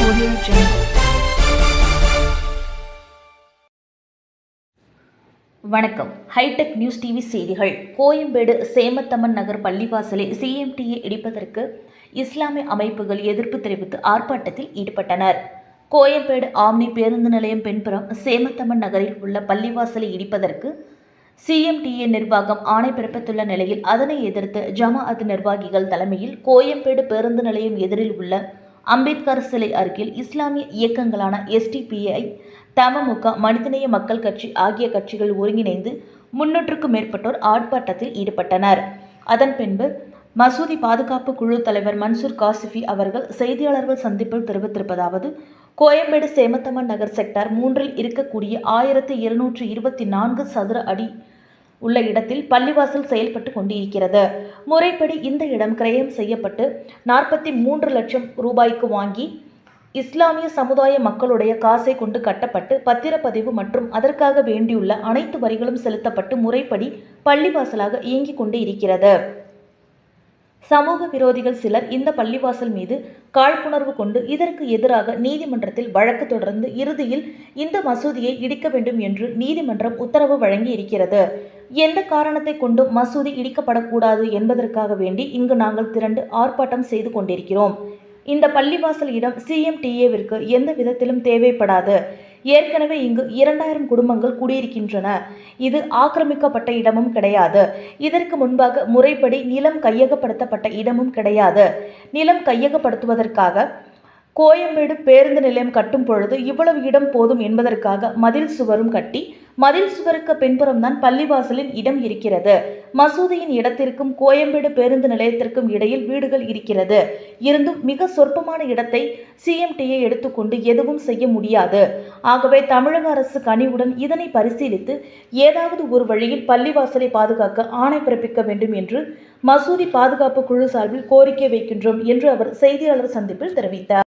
Audio Jungle. வணக்கம் hitech news TV செய்திகள் கோயம்பேடு சேமத்தம்மன் நகர் பள்ளிவாசலை சிஎம்டியை இடிப்பதற்கு இஸ்லாமிய அமைப்புகள் எதிர்ப்பு தெரிவித்து ஆர்ப்பாட்டத்தில் ஈடுபட்டனர் கோயம்பேடு ஆம்னி பேருந்து நிலையம் பின்புறம் சேமத்தம்மன் நகரில் உள்ள பள்ளிவாசலை இடிப்பதற்கு சிஎம்டிஏ நிர்வாகம் ஆணை பிறப்பித்துள்ள நிலையில் அதனை எதிர்த்து ஜமாஅத் நிர்வாகிகள் தலைமையில் கோயம்பேடு பேருந்து நிலையம் எதிரில் உள்ள அம்பேத்கர் சிலை அருகில் இஸ்லாமிய இயக்கங்களான எஸ்டிபிஐ தமமுக மனிதநேய மக்கள் கட்சி ஆகிய கட்சிகள் ஒருங்கிணைந்து முன்னூற்றுக்கும் மேற்பட்டோர் ஆர்ப்பாட்டத்தில் ஈடுபட்டனர். அதன் பின்பு மசூதி பாதுகாப்பு குழு தலைவர் மன்சூர் காசிஃபி அவர்கள் செய்தியாளர்கள் சந்திப்பில் தெரிவித்திருப்பதாவது கோயம்பேடு சேமத்தம்மன் நகர் செக்டார் மூன்றில் இருக்கக்கூடிய ஆயிரத்தி இருநூற்றி இருபத்தி நான்கு சதுர அடி உள்ள இடத்தில் பள்ளிவாசல் செயல்பட்டு கொண்டிருக்கிறது. முறைப்படி இந்த இடம் கிரயம் செய்யப்பட்டு நாற்பத்தி மூன்று லட்சம் ரூபாய்க்கு வாங்கி இஸ்லாமிய சமுதாய மக்களுடைய காசை கொண்டு கட்டப்பட்டு பத்திரப்பதிவு மற்றும் அதற்காக வேண்டியுள்ள அனைத்து வரிகளும் செலுத்தப்பட்டு முறைப்படி பள்ளிவாசலாக இயங்கிக் கொண்டு இருக்கிறது சமூக விரோதிகள் சிலர் இந்த பள்ளிவாசல் மீது காழ்ப்புணர்வு கொண்டு இதற்கு எதிராக நீதிமன்றத்தில் வழக்கு தொடர்ந்து இறுதியில் இந்த மசூதியை இடிக்க வேண்டும் என்று நீதிமன்றம் உத்தரவு வழங்கி இருக்கிறது எந்த காரணத்தை கொண்டும் மசூதி இடிக்கப்படக்கூடாது என்பதற்காக வேண்டி இங்கு நாங்கள் திரண்டு ஆர்ப்பாட்டம் செய்து கொண்டிருக்கிறோம். இந்த பள்ளிவாசல் இடம் சிஎம்டிஏவிற்கு எந்த விதத்திலும் தேவைப்படாது. ஏற்கனவே இங்கு இரண்டாயிரம் குடும்பங்கள் குடியிருக்கின்றன. இது ஆக்கிரமிக்கப்பட்ட இடமும் கிடையாது. இதற்கு முன்பாக முறைப்படி நிலம் கையகப்படுத்தப்பட்ட இடமும் கிடையாது. நிலம் கையகப்படுத்துவதற்காக கோயம்பேடு பேருந்து நிலையம் கட்டும் பொழுது இவ்வளவு இடம் போதும் என்பதற்காக மதில் சுவரும் கட்டி மதில் சுவருக்கு பின்புறம்தான் பள்ளிவாசலின் இடம் இருக்கிறது. மசூதியின் இடத்திற்கும் கோயம்பேடு பேருந்து நிலையத்திற்கும் இடையில் வீடுகள் இருக்கிறது. இருந்தும் மிக சொற்பமான இடத்தை சிஎம்டியை எடுத்துக்கொண்டு எதுவும் செய்ய முடியாது. ஆகவே தமிழக அரசு கனிவுடன் இதனை பரிசீலித்து ஏதாவது ஒரு வழியில் பள்ளிவாசலை பாதுகாக்க ஆணை பிறப்பிக்க வேண்டும் என்று மசூதி பாதுகாப்பு குழு சார்பில் கோரிக்கை வைக்கின்றோம் என்று அவர் செய்தியாளர் சந்திப்பில் தெரிவித்தார்.